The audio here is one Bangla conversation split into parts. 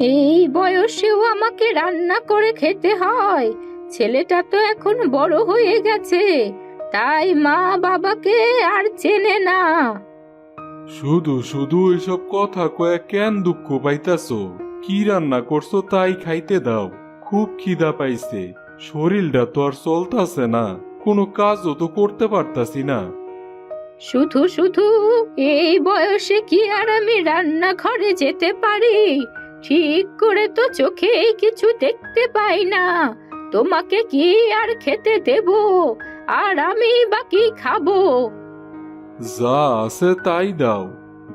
এই বয়সেও আমাকে রান্না করে খেতে হয়। ছেলেটা তো এখন বড় হয়ে গেছে। তাই মা বাবাকে আর চেনে না। শুধু শুধু এসব কথা কয়ে কেন দুঃখ পাইতাছো? কি রান্না করছ তাই খাইতে দাও। খুব খিদা পাইছে। শরীরটা তো আর চলতাছে না। কোনো কাজও তো করতে পারতাছি না। শুধু শুধু এই বয়সে কি আর আমি রান্নাঘরে যেতে পারি? ঠিক করে তো চোখে কিছু দেখতে পাই না। তোমাকে কি আর খেতে দেব? আর আমি বা কি খাব? যা আছে তাই দাও।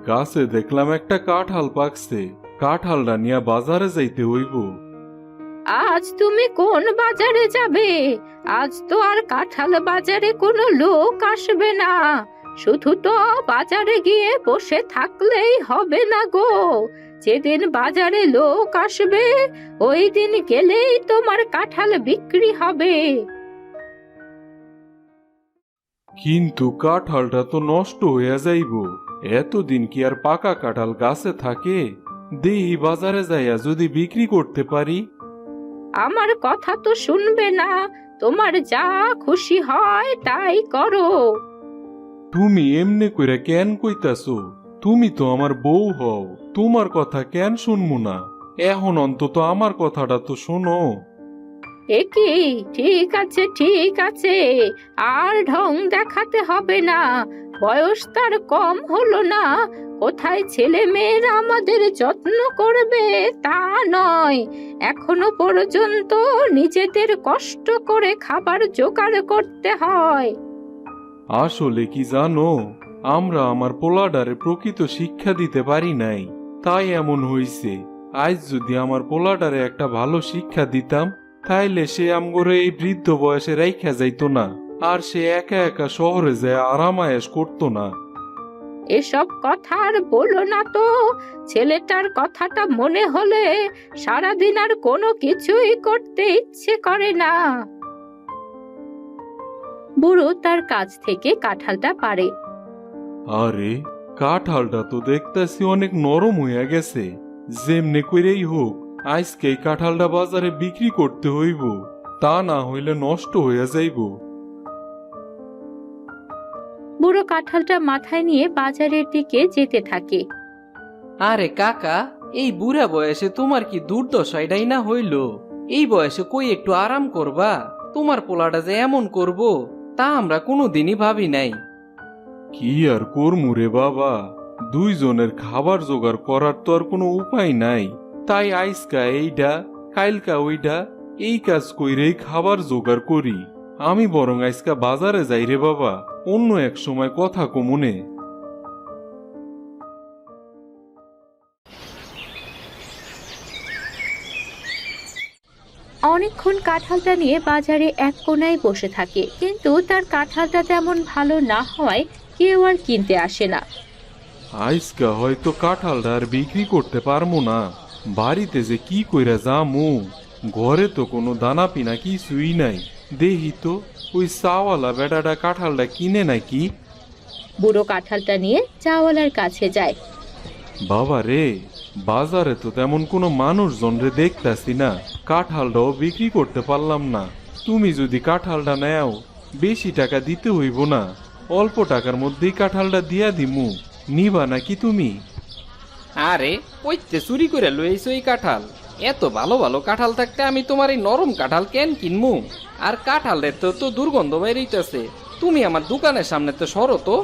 গাছে দেখলাম একটা কাঁঠাল পাকছে। কাঁঠালটা নিয়ে বাজারে যাইতে হইব। আজ তুমি কোন বাজারে যাবে? আজ তো আর কাঁঠাল বাজারে কোনো লোক আসবে না। শুধু তো বাজারে গিয়ে বসে থাকলেই হবে না গো। যেদিন বাজারে লোক আসবে ওই দিন গেলেই তোমার কাঁঠাল বিক্রি হবে। কিন্তু কাঁঠালটা তো নষ্ট হইয়া যাইব। এতদিন কি আর পাকা কাঁঠাল গাছে থাকে? দেহি বাজারে যাইয়া যদি বিক্রি করতে পারি। আমার কথা তো শুনবে না তোমার যা খুশি হয় তাই করো। তুমি এমনে কইরা কেন কইতাছো? তুমি তো আমার বউ হও। তোমার কথা কেন শুনব না? এখন অন্তত আমার কথাটা তো শোনো। একি ঠিক আছে ঠিক আছে। আর ঢং দেখাতে হবে না। বয়স তার কম হলো না। কোথায় ছেলে মেয়েরা আমাদের যত্ন করবে তা নয়। এখনও পর্যন্ত নিজেদের কষ্ট করে খাবার জোগাড় করতে হয়। আসলে কি জানো আমরা আমার পোলাডারে প্রকৃত শিক্ষা দিতে পারি নাই। তাই এমন হইছে আজ যদি আমার পোলাডারে একটা ভালো শিক্ষা দিতাম তাইলে সে আমগরে এই বৃদ্ধ বয়সে রাইখা যাইতো না আর সে একা একা শহরে যায় আরামায়েশ করতো না। এসব কথা আর বলো না তো ছেলেটার কথাটা মনে হলে সারাদিন আর কোনো কিছুই করতে ইচ্ছে করে না। বুড়ো তার কাছ থেকে কাঁঠালটা পারে। আরে কাঁঠালটা তো দেখতাছি অনেক নরম হইয়া গেছে। যেমনে কইরেই হোক আজকে এই কাঁঠালটা বাজারে বিক্রি করতে হইব তা না হইলে নষ্ট হইয়া যাইব। বুড়ো কাঁঠালটা মাথায় নিয়ে বাজারের দিকে যেতে থাকে। আরে কাকা এই বুড়া বয়সে তোমার কি দুর্দশাইটাই না হইল? এই বয়সে কই একটু আরাম করবা? তোমার পোলাটা যে এমন করব তা আমরা কোনোদিনই ভাবি নাই। কি আর করমু রে বাবা? দুইজনের খাবার জোগাড় করার তো আর কোনো উপায় নাই। তাই আইসকা এইটা কাইলকা ওইটা এই কাজ কইরেই খাবার জোগাড় করি। আমি বরং আইসকা বাজারে যাই রে বাবা, অন্য এক সময় কথা কমুনে। অনেকক্ষণ কাঁঠালটা নিয়ে বাজারে এক কোনায় বসে থাকে, কিন্তু তার কাঁঠালটা তেমন ভালো না হওয়ায় কেউ আর কিনতে আসে না। আইসকা হয়তো কাঁঠালটা আর বিক্রি করতে পারমু না। বাড়িতে যে কি কইরা যামু? ঘরে তো কোনো দানা পিনা কিছুই নাই। দেহি তো ওই চাওয়ালা বেটাটা কাঁঠালটা কিনে নাকি? বুড়ো কাঁঠালটা নিয়ে চাওয়ালার কাছে যায়। বাবা রে বাজারে তো তেমন কোনো মানুষজন রে দেখতাছি না। কাঁঠালটাও বিক্রি করতে পারলাম না। তুমি যদি কাঁঠালটা নেও বেশি টাকা দিতে হইব না। অল্প টাকার মধ্যেই কাঁঠালটা দিয়া দিমু। নিবা নাকি তুমি? আরে কইতে চুরি করে লইছো এই কাঁঠাল। এত ভালো ভালো কাঁঠাল থাকতে আমি তোমার এই নরম কাঁঠাল কেন কিনমু? আর কাঁঠালের তো তো দুর্গন্ধ বেরিতেছে। তুমি আমার দোকানের সামনে তো সরো তো।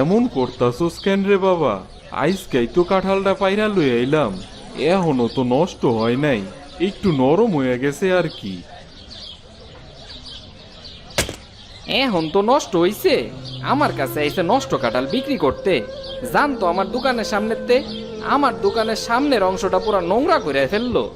এমন করতাছোস কেন রে বাবা? আইসকাই তো কাঁঠালটা পাইরা লই আইলাম। এখনও তো নষ্ট হয় নাই। একটু নরম হয়ে গেছে আর কি। এখন তো নষ্ট হইছে। আমার কাছে এসে নষ্ট কাঁঠাল বিক্রি করতে। জান তো আমার দোকানের সামনেতে আমার দোকানের সামনের অংশটা পুরো নোংরা করে ফেলল।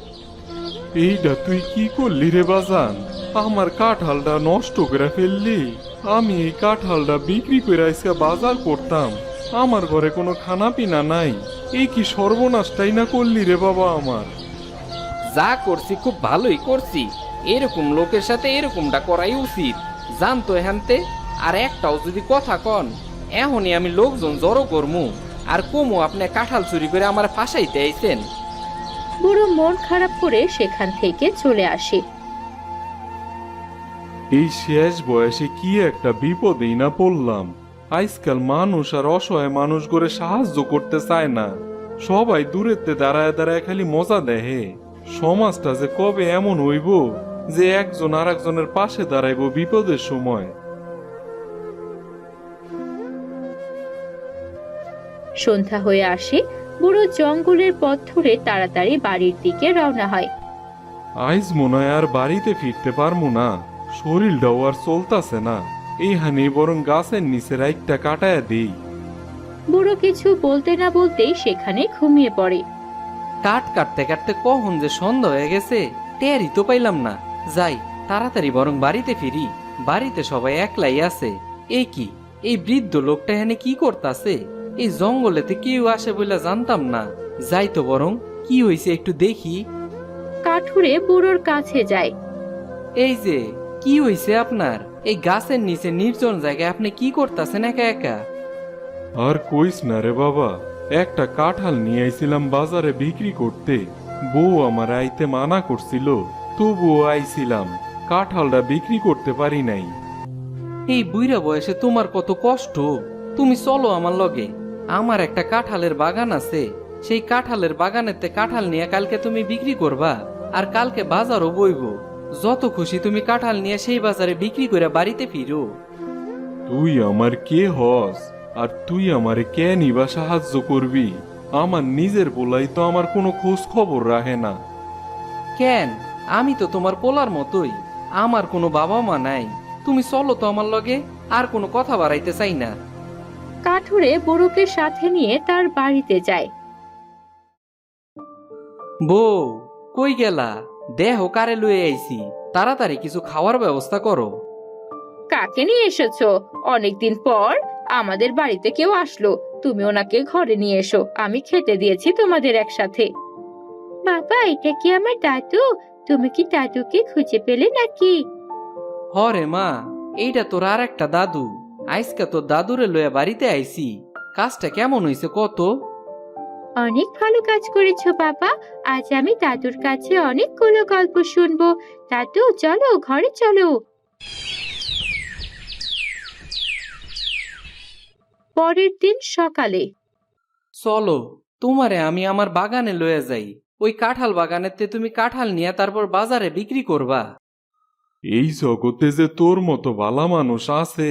এইটা তুই কি করলি রে বাজান? আমার কাঁঠালটা নষ্ট করে ফেললি। আমি এই কাঁঠালটা বিক্রি করে আজকে বাজার করতাম। আমার ঘরে কোনো খানা পিনা নাই। এই কি সর্বনাশটাই না করলি রে বাবা আমার? যা করছি খুব ভালোই করছি। এরকম লোকের সাথে এরকমটা করাই উচিত। জানতো এখানতে আর একটাও যদি কথা কন এখনই আমি লোকজন জড়ো করমু। আর কমু আপনি কাঁঠাল চুরি করে আমার ফাঁসাইতে আইছেন। বুড়ো মন খারাপ করে সেখান থেকে চলে আসে। এই শেষ বয়সে কি একটা বিপদেই না পড়লাম। আজকাল মানুষ আর অসহায় মানুষ করে সাহায্য করতে চায় না। সবাই দূরেতে দাঁড়ায় দাঁড়ায় খালি মজা দেহে সমাজটা যে কবে এমন হইব? যে একজন আর একজনের পাশে দাঁড়াইব বিপদের সময়। সন্ধ্যা হয়ে আসে বুড়ো জঙ্গলের পথ ধরে তাড়াতাড়ি বাড়ির দিকে রওনা হয়। আইজ মনে হয় আর বাড়িতে ফিরতে পারব না শরীরটাও আর চলতাছে না। এইখানে বরং গাছের নিচে রাইটটা কাটায় দেই। বুড়ো কিছু বলতে না বলতেই সেখানে ঘুমিয়ে পড়ে। কাট কাটতে কাটতে কখন যে সন্ধ্যা হয়ে গেছে টেরই তো পাইলাম না। যাই তাড়াতাড়ি বরং বাড়িতে ফিরি। বাড়িতে সবাই একলাই আছে। এই কি? এই বৃদ্ধ লোকটা এখানে কি করতাছে? এই জঙ্গলেতে কেউ আসে বলে জানতাম না। যাই তো বরং কি হয়েছে একটু দেখি। কাঠুরে বুড়োর কাছে যায় এই যে কি হয়েছে আপনার? এই গাছের নিচে নির্জন জায়গায় আপনি কি করতেছেন একা একা? আর কইস না রে বাবা একটা কাঁঠাল নিয়ে আইছিলাম বাজারে বিক্রি করতে। বউ আমার আইতে মানা করছিল। তবুও আইছিলাম কাঁঠালটা বিক্রি করতে পারি নাই। এই বুইরা বয়সে তোমার কত কষ্ট? তুমি চলো আমার লগে। আমার একটা কাঁঠালের বাগান আছে। সেই কাঁঠালের বাগানেতে কাঁঠাল নিয়ে কালকে তুমি বিক্রি করবা আর কালকে বাজারও বইব। যত খুশি তুমি কাঁঠাল নিয়ে সেই বাজারে বিক্রি করে বাড়িতে ফিরো। তুই আমার কে হস আর তুই আমারে কে নিবা সাহায্য করবি? আমার নিজের বলাই তো আমার কোনো খোঁজ খবর রাখে না। কেন? আমি তো তোমার পোলার মতোই। আমার কোনো বাবা মা নাই। তুমি চলো তো আমার লগে আর কোনো কথা বাড়াইতে চাই না। কাঠুরে বুড়োকে সাথে নিয়ে তার বাড়িতে যায়। বউ কই গেলা? দেহ কারে লয়ে আইছি? তাড়াতাড়ি কিছু খাওয়ার ব্যবস্থা করো। কাকে নিয়ে এসেছ? অনেকদিন পর আমাদের বাড়িতে কেউ আসলো। তুমি ওনাকে ঘরে নিয়ে এসো। আমি খেতে দিয়েছি তোমাদের একসাথে। বাবা এটা কি আমার দাদু? তুমি কি দাদুকে খুঁজে পেলে নাকি? হরে মা এইটা তোর আর একটা দাদু। আইসকা তোর দাদুরে লয়ে বাড়িতে আইছি। কাজটা কেমন হইছে কত অনেক ভালো কাজ করেছ বাবা। আজ আমি দাদুর কাছে অনেকগুলো গল্প শুনব। দাদু চলো ঘরে চলো। পরের দিন সকালে। চলো তোমারে আমি আমার বাগানে লয়ে যাই। ওই কাঁঠাল বাগানেতে তুমি কাঁঠাল নিয়ে তারপর বাজারে বিক্রি করবা। এই জগতে যে তোর মতো ভালা মানুষ আছে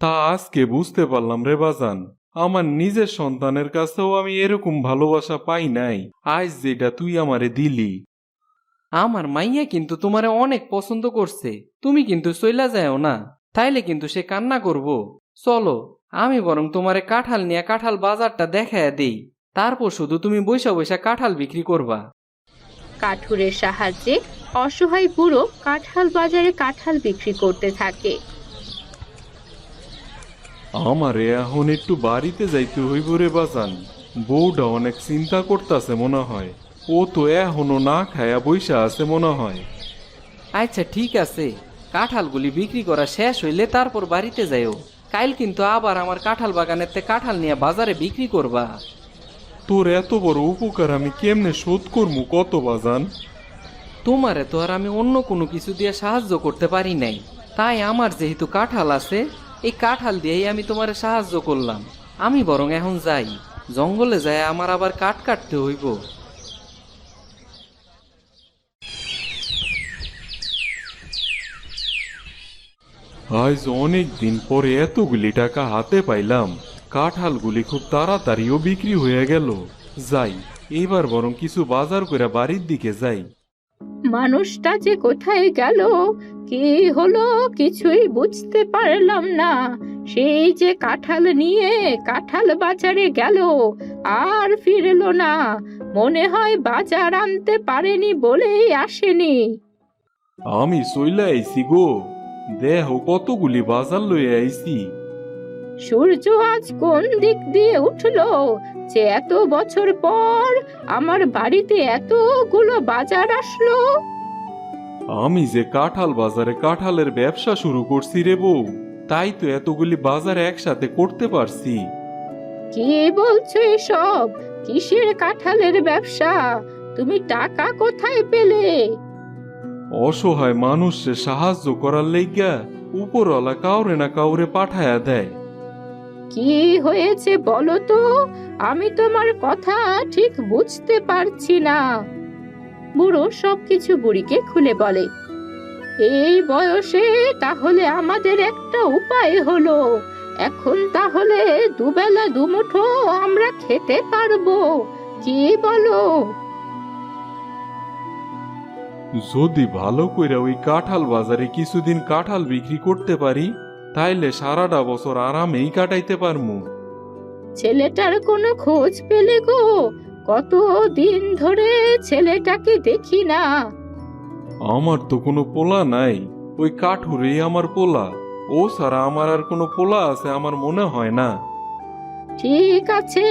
তা আজকে বুঝতে পারলাম রে বাজান। আমার নিজের সন্তানের কাছেও আমি এরকম ভালোবাসা পাই নাই আজ যেটা তুই আমারে দিলি। আমার মাইয়া কিন্তু তোমারে অনেক পছন্দ করছে তুমি কিন্তু চইলা যাও না তাইলে কিন্তু সে কান্না করব। চলো আমি বরং তোমারে কাঁঠাল নিয়ে কাঁঠাল বাজারটা দেখায় দেই। তারপর শুধু তুমি বৈশা বৈশা কাঁঠাল বিক্রি করবা। কাঠুরের সাহায্যে অসহায় বুড়ো কাঁঠাল বাজারে কাঁঠাল বিক্রি করতে থাকে। আমারে এখন একটু বাড়িতে যাইতে হইব রে বাজান। বউটা অনেক চিন্তা করতাছে মনে হয়। ও তো এখনও না খায়া বইসা আছে মনে হয়। আচ্ছা ঠিক আছে। কাঁঠালগুলি বিক্রি করা শেষ হইলে তারপর বাড়িতে যাইও। কাইল কিন্তু আবার আমার কাঁঠাল বাগানেতে কাঁঠাল নিয়ে বাজারে বিক্রি করবা। তোর এত বড় উপকার আমি কেমনে শোধ করব কত বাজান? তোমারে তো আর আমি অন্য কোনো কিছু দিয়ে সাহায্য করতে পারি নাই। তাই আমার যেহেতু কাঁঠাল আছে এই কাঁঠাল দিয়েই আমি তোমারে সাহায্য করলাম। আমি বরং এখন যাই। জঙ্গলে যায় আমার আবার কাঠ কাটতে হইব। আজ অনেক দিন পরে এতগুলি টাকা হাতে পাইলাম। কাঁঠালগুলি খুব তাড়াতাড়িও বিক্রি হয়ে গেল। যাই এবার বরং কিছু বাজার করে বাড়ির দিকে যাই। মানুষটা যে কোথায় গেল কি হলো কিছুই বুঝতে পারলাম না। সেই যে কাঁঠাল নিয়ে কাঁঠাল বাজারে গেল আর ফিরলো না। মনে হয় বাজার আনতে পারেনি বলেই আসেনি। আমি চইলা আইছি গো। দেহ কতগুলি বাজার লইয়া আইছি। সূর্য আজ কোন দিক দিয়ে উঠল যে এত বছর পর আমার বাড়িতে এতগুলো বাজার আসলো? আমি যে কাঁঠাল বাজারে কাঁঠালের ব্যবসা শুরু করছি রে বউ তাই তো এতগুলি বাজার একসাথে করতে পারছি। কি বলছো এসব? কিসের কাঁঠালের ব্যবসা? তুমি টাকা কোথায় পেলে? অসহায় মানুষে সাহায্য করার লেগা উপরওয়ালা কাউরে না কাউরে পাঠায়া দেয়। কি হয়েছে বলো তো? আমি তোমার কথা ঠিক বুঝতে পারছি না। বুড়ো সবকিছু বুড়িকে খুলে বলে, এই বয়সে তাহলে আমাদের একটা উপায় হলো। এখন তাহলে দুবেলা দুমুঠো আমরা খেতে পারব। কি বলো? যদি ভালো করে ওই কাঁঠাল বাজারে কিছুদিন কাঁঠাল বিক্রি করতে পারি তাইলে সারাটা বছর আরামেই কাটাইতে পারমু। ছেলেটার কোনো খোঁজ পেলে গো কত দিন ধরে ছেলেটাকে দেখি না। আমার তো কোনো পোলা নাই ওই কাঠুরেই আমার পোলা। ও সারা আমার আর কোনো পোলা আছে আমার মনে হয় না। ঠিক আছে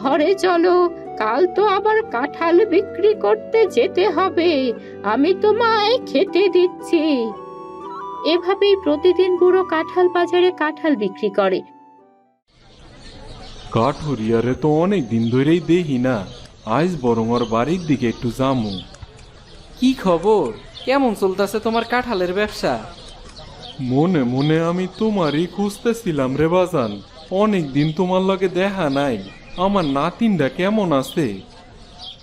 ঘরে চলো কাল তো আবার কাঁঠাল বিক্রি করতে যেতে হবে আমি তোমায় খেতে দিচ্ছি। এভাবেই প্রতিদিন বুড়ো কাঁঠাল বাজারে কাঁঠাল বিক্রি করে। কাঠুরিয়ারে তো অনেক দিন ধরেই দেখি না। আজ বরং ওর বাড়ির দিকে একটু যামু। কি খবর? কেমন চলতেছে তোমার কাঁঠালের ব্যবসা? মনে মনে আমি তোমারই খুঁজতেছিলাম রে বাজান। অনেক দিন তোমার লগে দেখা নাই। আমার নাতিনটা কেমন আছে?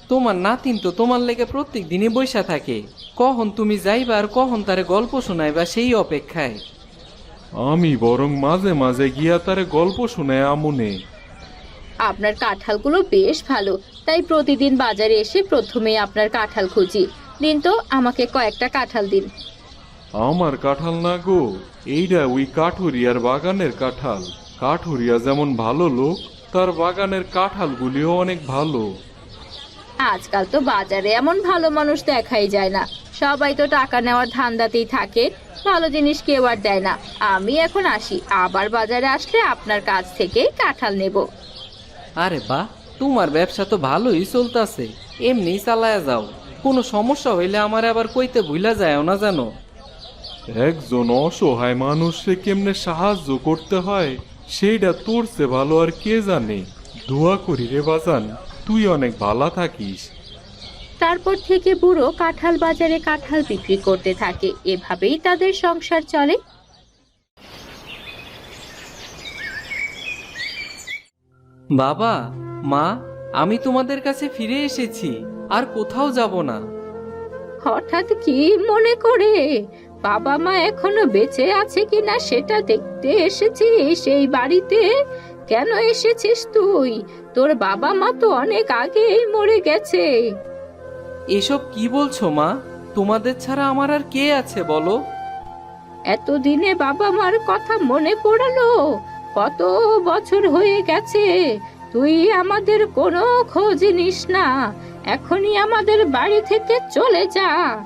তোমার নাতিন তো তোমার লেগে প্রত্যেক দিনই বৈশা থাকে। কখন তুমি যাইবা আর কখন তারে গল্প শোনাইবা সেই অপেক্ষায়? আমি বরং মাঝে মাঝে গিয়া তারে গল্প শোনায় আমুনে। আপনার কাঁঠালগুলো বেশ ভালো তাই প্রতিদিন বাজারে এসে প্রথমেই আপনার কাঁঠাল খুঁজি। দিন তো আমাকে কয়েকটা কাঁঠাল দিন। আমার কাঁঠাল না গো এইটা ওই কাঠুরিয়ার বাগানের কাঁঠাল। কাঠুরিয়া যেমন ভালো লোক তার বাগানের কাঁঠালগুলিও অনেক ভালো। আজকাল তো বাজারে এমন ভালো মানুষ দেখাই যায় না। সবাই তো টাকা নেওয়ার ধান্দাতেই থাকে ভালো জিনিস কেউ আর দেয় না। আমি এখন আসি আবার বাজারে আসলে আপনার কাছ থেকেই কাঁঠাল নেব। আরে বাহ তোমার ব্যবসা তো ভালোই চলতেছে এমনি চালায়া যাও। কোনো সমস্যা হইলে আমার আবার কইতে ভুলা যায় না জানো। একজন অসহায় মানুষকে কেমনে সাহায্য করতে হয় সেইটা তোর সে ভালো আর কে জানে। দোয়া করি রে বাজান তুই অনেক ভালো থাকিস। তারপর থেকে বুড়ো কাঁঠাল বাজারে কাঁঠাল বিক্রি করতে থাকে। এভাবেই তাদের সংসার চলে। বাবা মা আমি তোমাদের কাছে ফিরে এসেছি আর কোথাও যাব না। হঠাৎ কি মনে করে? বাবা মা এখনও বেঁচে আছে কিনা সেটা দেখতে এসেছিস এই বাড়িতে? কেন এসেছিস তুই? তোর বাবা মা তো অনেক আগেই মরে গেছে। এসব কি বলছো মা? তোমাদের ছাড়া আমার আর কে আছে বলো? এতদিনে বাবা মার কথা মনে পড়ালো। কত বছর হয়ে গেছে। তুই আমাদের কোনো খোঁজ নিস না। এখনই আমাদের বাড়ি থেকে চলে যা।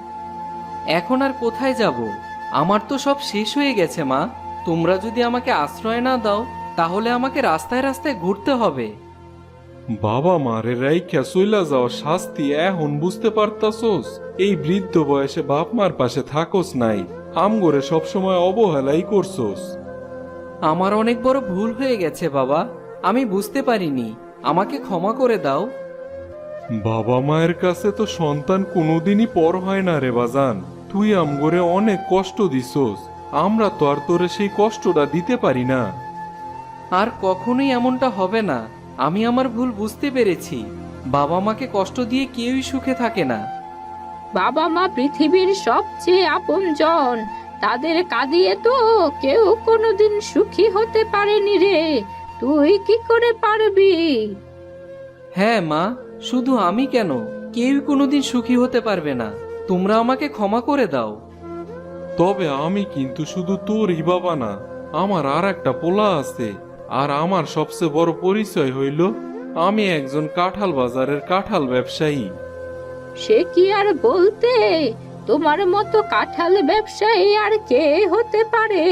এখন আর কোথায় যাব? আমার তো সব শেষ হয়ে গেছে মা। তোমরা যদি আমাকে আশ্রয় না দাও তাহলে আমাকে রাস্তায় রাস্তায় ঘুরতে হবে। বাবা মারে রাইখা চইলা যাওয়া শাস্তি এখন বুঝতে পারতাছোস। এই বৃদ্ধ বয়সে বাপ মার পাশে থাকোস নাই আমগরে সবসময় অবহেলাই করছোস। আমার অনেক বড় ভুল হয়ে গেছে বাবা আমি বুঝতে পারিনি আমাকে ক্ষমা করে দাও। বাবা মায়ের কাছে তো সন্তান কোনোদিনই পর হয় না রে বাজান তুই আমগরে অনেক কষ্ট দিছোস আমরা তো আর তোরে সেই কষ্টটা দিতে পারি না। আর কখনোই এমনটা হবে না আমি আমার ভুল বুঝতে পেরেছি। বাবা মাকে কষ্ট দিয়ে কেউই সুখে থাকে না। বাবা মা পৃথিবীর সবচেয়ে আপনজন। তাদের কাঁদিয়ে তো কেউ কোনোদিন সুখী হতে পারেনি রে। তুই কি করে পারবি? হ্যাঁ মা শুধু আমি কেন? কেউই কোনোদিন সুখী হতে পারবে না। তোমরা আমাকে ক্ষমা করে দাও। তবে আমি কিন্তু শুধু তোরই বাবা না আমার আর একটা পোলা আছে। আর আমার সবচেয়ে বড় পরিচয় হইল, আমি একজন কাঁঠাল বাজারের কাঁঠাল ব্যবসায়ী। সে কি আর বলতে? তোমার মতো কাঁঠাল ব্যবসায়ী আর কে হতে পারে?